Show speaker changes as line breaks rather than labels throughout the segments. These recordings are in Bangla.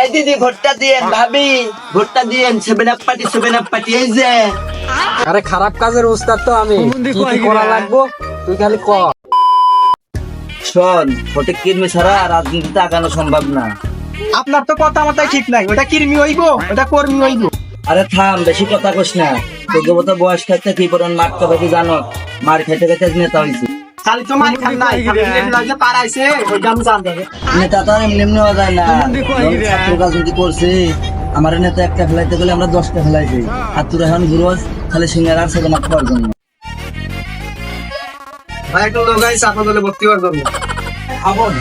এই দিদি ভোটটা দিয়েন ভাবি। ভোটটা দিয়েন seven up party seven up party এই যে।
আরে খারাপ কাজের উস্তাদ তো আমি। কি কি করা লাগবো? তুই খালি ক।
শোন ভোটে কিনবে ছাড়া রাজনীতিতে আগানো সম্ভব না।
আপনার তো কথা মাথায় ঠিক নাই। ওটা কিরমি হইব? ওটা কর্মী হইব?
আরে থাম বেশি কথা কস না। তোকে বয়স থাকতে কি পরন মারতে হবে জানো? মার খেতে খেতে নেতা হয়েছে
খালি তো মারি খান নাই লাগে পারাইছে ওই গাম জান যাবে
নেতা তো এমনি এমনি হওয়া যায় না যখন ছাত্র করছে আমার নেতা একটা ফেলাইতে গেলে আমরা দশটা ফেলাইছি। আর তোরা এখন ঘুরোস খালি সিঙ্গার আর আপ খাওয়ার জন্য।
ভাই একটু লোক আইসা আপনার দলে ভর্তি হওয়ার জন্য।
খাবন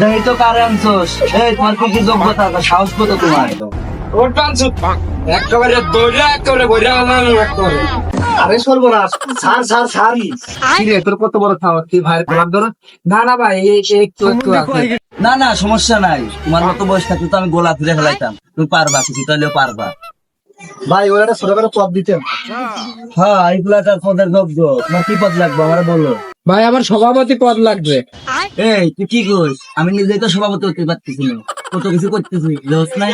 দেই তো কারে আনছোস? এই তোমার কি কি যোগ্যতা আছে? সাহস কত তোমার?
ওর টানছু একেবারে দৌড়া একেবারে বইরা আমার একেবারে।
আরে সর্বনাশ। সার সার সারি কি তোর কত বড় খাওয়া তুই ভাইয়ের গোলাপ ধরো।
না না ভাই একটু একটু
না না সমস্যা নাই। তোমার মতো বয়স থাকতে তো আমি গোলা ফিরে ফেলাইতাম। তুমি পারবা কিছু তাহলেও পারবা।
ভাই ওরা একটা ছোট করে পদ দিতেন
হ্যাঁ এইগুলাটার পদের যোগ্য তোমার কি পদ লাগবে? আমার বলো।
ভাই আমার সভাপতি পদ লাগবে।
এই তুই কি করিস আমি নিজেই তো সভাপতি হতে পারতেছি না। কত কিছু করতেছি দোষ নাই।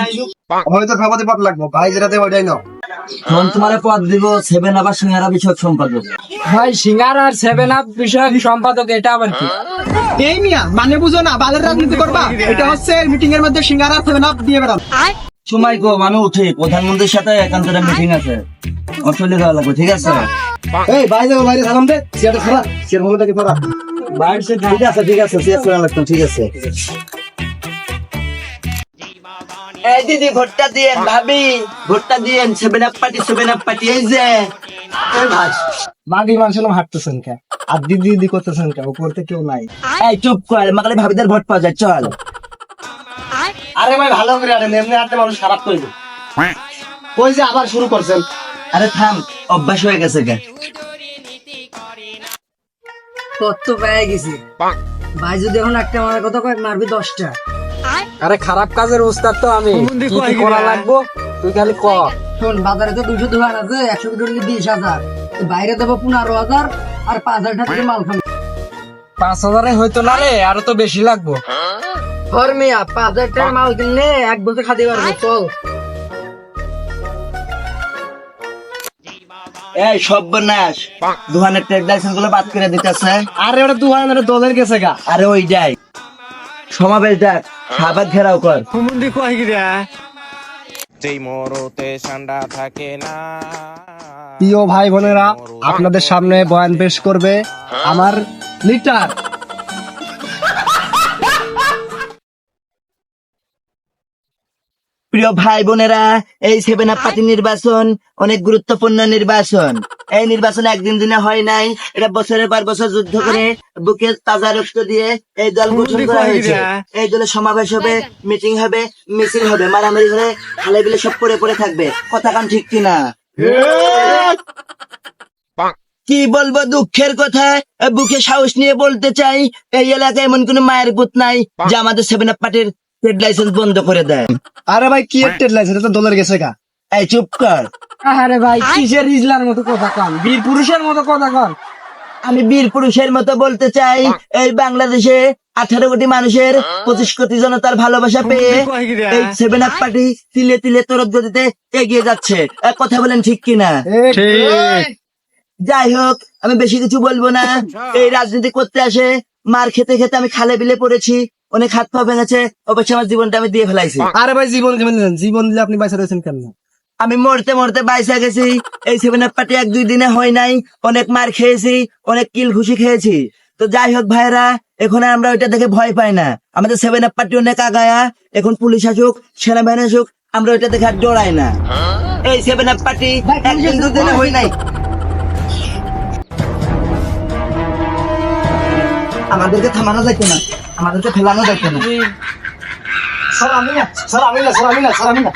হয়তো সভাপতি পদ লাগবো। ভাই যেটা দেবে ওইটাই নাও।
তখন তোমার পদ দিব সেভেন আবার সিঙ্গারা বিষয়ক সম্পাদক।
ভাই সিঙ্গার আর সেভেন আপ বিষয়ক সম্পাদক এটা আবার কি?
এই মিয়া মানে বুঝো না বালের রাজনীতি করবা? এটা হচ্ছে মিটিং এর মধ্যে সিঙ্গারা সেভেন আপ দিয়ে বেড়ান
সময় কম আমি উঠি। প্রধানমন্ত্রীর সাথে একান্তরে মিটিং আছে। চলে যাওয়া লাগবে ঠিক আছে?
এই ভাই যাব বাইরে সালাম দে সিয়াটা ছড়া সিয়ার মনে থেকে ছড়া
ঠিক আছে ঠিক আছে ঠিক লাগতাম ঠিক আছে। এই দিদি ভোটটা দিয়েন ভাবি। ভোটটা দিয়েন seven up party seven up party এই যে
ভাই মাগি হাঁটতেছেন কে? আর দিদি দিদি করতেছেন কে? উপরতে কেউ নাই।
এই চুপ কর। মাকালে ভাবিদের ভোট পাওয়া যায় চল।
আরে ভাই ভালো করে আরে এমনি হাঁটতে মানুষ খারাপ করবে। ওই যে আবার শুরু করছেন?
আরে থাম অভ্যাস হয়ে গেছে গে
কত পেয়ে গেছি। ভাই যদি এখন একটা মারার কথা কয় মারবি দশটা।
আরে খারাপ কাজের উস্তাদ তো আমি। কি কি করা লাগবো? তুই খালি ক।
শোন বাজারে তো দুইশো দোকান আছে একশো কোটি বিশ হাজার। বাইরে দেবো পনেরো হাজার আর পাঁচ হাজার টাকা মাল খাব।
পাঁচ হাজারে হয়তো না রে আরও তো বেশি লাগবো।
মিয়া পাঁচ হাজার টাকা মাল কিনলে এক বছর খাতে পারব চল।
এই সর্বনাশ। দোকানের ট্রেড লাইসেন্সগুলো বাদ করে দিতেছে।
আরে ওটা দু হাজার দলের গেছে গা।
আরে ওই যাই সমাবেশ ডাক শাহবাগ ঘেরাও কর।
যেই মরতে ঠান্ডা থাকে না
প্রিয় ভাই বোনেরা আপনাদের সামনে বয়ান পেশ করবে আমার লিটার।
প্রিয় ভাই বোনেরা এই সেভেন আপ পার্টি নির্বাচন অনেক গুরুত্বপূর্ণ নির্বাচন। এই নির্বাচন একদিন দিনে হয় নাই এটা বছরের পর বছর যুদ্ধ করে বুকে তাজা রক্ত দিয়ে এই দল গঠন করা হয়েছে। এই দলের সমাবেশ হবে মিটিং হবে মিছিল হবে মারামারি করে খালে বিলে সব পড়ে পড়ে থাকবে। কথা কান ঠিক কিনা? কি বলব দুঃখের কথা? বুকে সাহস নিয়ে বলতে চাই এই এলাকায় এমন কোন মায়ের পুত নাই যে আমাদের সেভেন আপ পার্টির ট্রেড লাইসেন্স বন্ধ করে দেয়।
আরে ভাই কি একটা লাইসেন্স? এটা দলের গেছে গা।
এই চুপ কর।
আরে ভাই কিসের ইজলার মতো কথা কন? বীর পুরুষের মতো কথা কন?
আমি বীর পুরুষের মতো বলতে চাই এই বাংলাদেশে আঠারো কোটি মানুষের পঁচিশ কোটি জনতার ভালোবাসা পেয়ে এই সেভেন আপ পার্টি তিলে তিলে তরত গতিতে এগিয়ে যাচ্ছে। এক কথা বলেন ঠিক কিনা? যাই হোক আমি বেশি কিছু বলব না। এই রাজনীতি করতে আসে মার খেতে খেতে আমি খালে বিলে পড়েছি অনেক হাত পা ভেঙেছে অবশ্যই আমার জীবনটা আমি দিয়ে ফেলাইছি।
আরে ভাই জীবন কেমন জীবন দিলে আপনি বাইসা রয়েছেন কেন
আমি মরতে মরতে বাইসা গেছি। এই সেভেন আপ পার্টি এক দুই দিনে হয় নাই। অনেক মার খেয়েছি অনেক কিল খুশি খেয়েছি। তো যাই হোক ভাইরা এখন আমরা ওইটা দেখে ভয় পাই না। আমাদের সেভেন আপ পার্টি অনেক আগায়া। এখন পুলিশ আসুক সেনাবাহিনী আসুক আমরা ওইটা দেখে আর ডরাই না। এই সেভেন আপ পার্টি একদিন দুদিনে হয় নাই। আমাদেরকে থামানো যাইতো না। আমাদেরকে ফেলানো যাইতো না।
স্যার আমি না স্যার আমি না স্যার আমি না স্যার আমি না